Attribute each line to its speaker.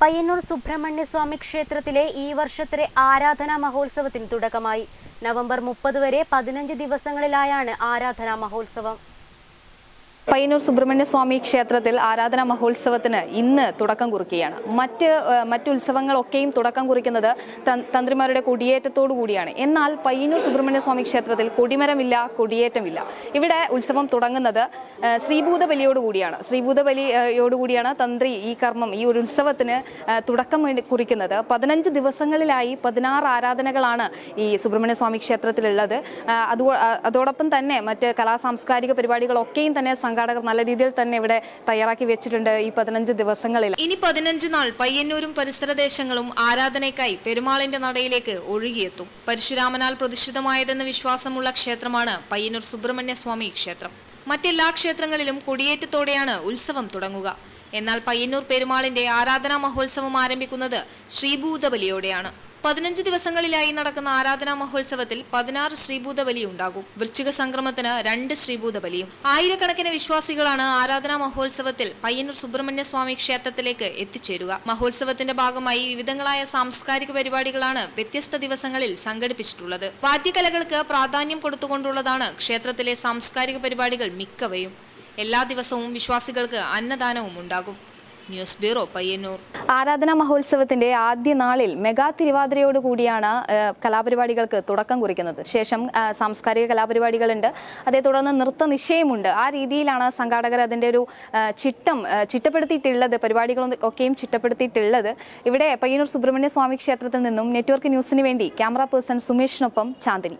Speaker 1: പയ്യന്നൂർ സുബ്രഹ്മണ്യ സ്വാമി ക്ഷേത്രത്തിലെ ഈ വർഷത്തെ ആരാധനാ മഹോത്സവത്തിന് തുടക്കമായി. നവംബർ മുപ്പത് വരെ പതിനഞ്ച് ദിവസങ്ങളിലായാണ് ആരാധനാ മഹോത്സവം.
Speaker 2: പയ്യന്നൂർ സുബ്രഹ്മണ്യ സ്വാമി ക്ഷേത്രത്തിൽ ആരാധനാ മഹോത്സവത്തിന് ഇന്ന് തുടക്കം കുറിക്കുകയാണ്. മറ്റ് മറ്റു മറ്റ് ഉത്സവങ്ങളൊക്കെയും തുടക്കം കുറിക്കുന്നത് തന്ത്രിമാരുടെ കൊടിയേറ്റത്തോടു കൂടിയാണ്. എന്നാൽ പയ്യന്നൂർ സുബ്രഹ്മണ്യ സ്വാമി ക്ഷേത്രത്തിൽ കൊടിമരമില്ല കൊടിയേറ്റമില്ല. ഇവിടെ ഉത്സവം തുടങ്ങുന്നത് ഏഹ്, ശ്രീഭൂത ബലിയോട് കൂടിയാണ്. ശ്രീഭൂത ബലിയോടുകൂടിയാണ് തന്ത്രി ഈ കർമ്മം ഈ ഒരു ഉത്സവത്തിന് തുടക്കം കുറിക്കുന്നത്. പതിനഞ്ച് ദിവസങ്ങളിലായി പതിനാറ് ആരാധനകളാണ് ഈ സുബ്രഹ്മണ്യ സ്വാമി ക്ഷേത്രത്തിലുള്ളത്. അതോടൊപ്പം തന്നെ മറ്റ് കലാ സാംസ്കാരിക പരിപാടികളൊക്കെയും തന്നെ സംഘാടകർ നല്ല രീതിയിൽ തന്നെ ഇവിടെ തയ്യാറാക്കി വെച്ചിട്ടുണ്ട് ഈ പതിനഞ്ച് ദിവസങ്ങളിൽ.
Speaker 3: ഇനി പതിനഞ്ച് നാൾ പയ്യന്നൂരും പരിസരദേശങ്ങളും ആരാധനയ്ക്കായി പെരുമാളിന്റെ നടയിലേക്ക് ഒഴുകിയെത്തും. പരശുരാമനാൽ പ്രതിഷ്ഠിതമായതെന്ന് വിശ്വാസമുള്ള ക്ഷേത്രമാണ് പയ്യന്നൂർ സുബ്രഹ്മണ്യ സ്വാമി ക്ഷേത്രം. മറ്റെല്ലാ ക്ഷേത്രങ്ങളിലും കൊടിയേറ്റത്തോടെയാണ് ഉത്സവം തുടങ്ങുക. എന്നാൽ പയ്യന്നൂർ പെരുമാളിന്റെ ആരാധനാ മഹോത്സവം ആരംഭിക്കുന്നത് ശ്രീഭൂതബലിയോടെയാണ്. പതിനഞ്ച് ദിവസങ്ങളിലായി നടക്കുന്ന ആരാധനാ മഹോത്സവത്തിൽ പതിനാറ് ശ്രീഭൂത ബലിയുണ്ടാകും. വൃശ്ചിക സംക്രമത്തിന് രണ്ട് ശ്രീഭൂത ബലിയും. ആയിരക്കണക്കിന് വിശ്വാസികളാണ് ആരാധനാ മഹോത്സവത്തിൽ പയ്യന്നൂർ സുബ്രഹ്മണ്യ സ്വാമി ക്ഷേത്രത്തിലേക്ക് എത്തിച്ചേരുക. മഹോത്സവത്തിന്റെ ഭാഗമായി വിവിധങ്ങളായ സാംസ്കാരിക പരിപാടികളാണ് വ്യത്യസ്ത ദിവസങ്ങളിൽ സംഘടിപ്പിച്ചിട്ടുള്ളത്. വാദ്യകലകൾക്ക് പ്രാധാന്യം കൊടുത്തുകൊണ്ടുള്ളതാണ് ക്ഷേത്രത്തിലെ സാംസ്കാരിക പരിപാടികൾ മിക്കവയും. എല്ലാ ദിവസവും വിശ്വാസികൾക്ക് അന്നദാനവും ഉണ്ടാകും. News bureau Payyanur.
Speaker 2: ആരാധനാ മഹോത്സവത്തിന്റെ ആദ്യ നാളിൽ മെഗാ തിരുവാതിരയോട് കൂടിയാണ് കലാപരിപാടികൾക്ക് തുടക്കം കുറിക്കുന്നത്. ശേഷം സാംസ്കാരിക കലാപരിപാടികളുണ്ട്. അതേ തുടർന്ന് നൃത്ത നിശ്ചയമുണ്ട്. ആ രീതിയിലാണ് സംഘാടകർ അതിന്റെ ഒരു ചിട്ടം ചിട്ടപ്പെടുത്തിയിട്ടുള്ളത് പരിപാടികളും ഒക്കെയും ചിട്ടപ്പെടുത്തിയിട്ടുള്ളത്. ഇവിടെ പയ്യന്നൂർ സുബ്രഹ്മണ്യ സ്വാമി ക്ഷേത്രത്തിൽ നിന്നും നെറ്റ്വർക്ക് ന്യൂസിന് വേണ്ടി ക്യാമറ പേഴ്സൺ സുമേഷിനൊപ്പം ചാന്ദിനി.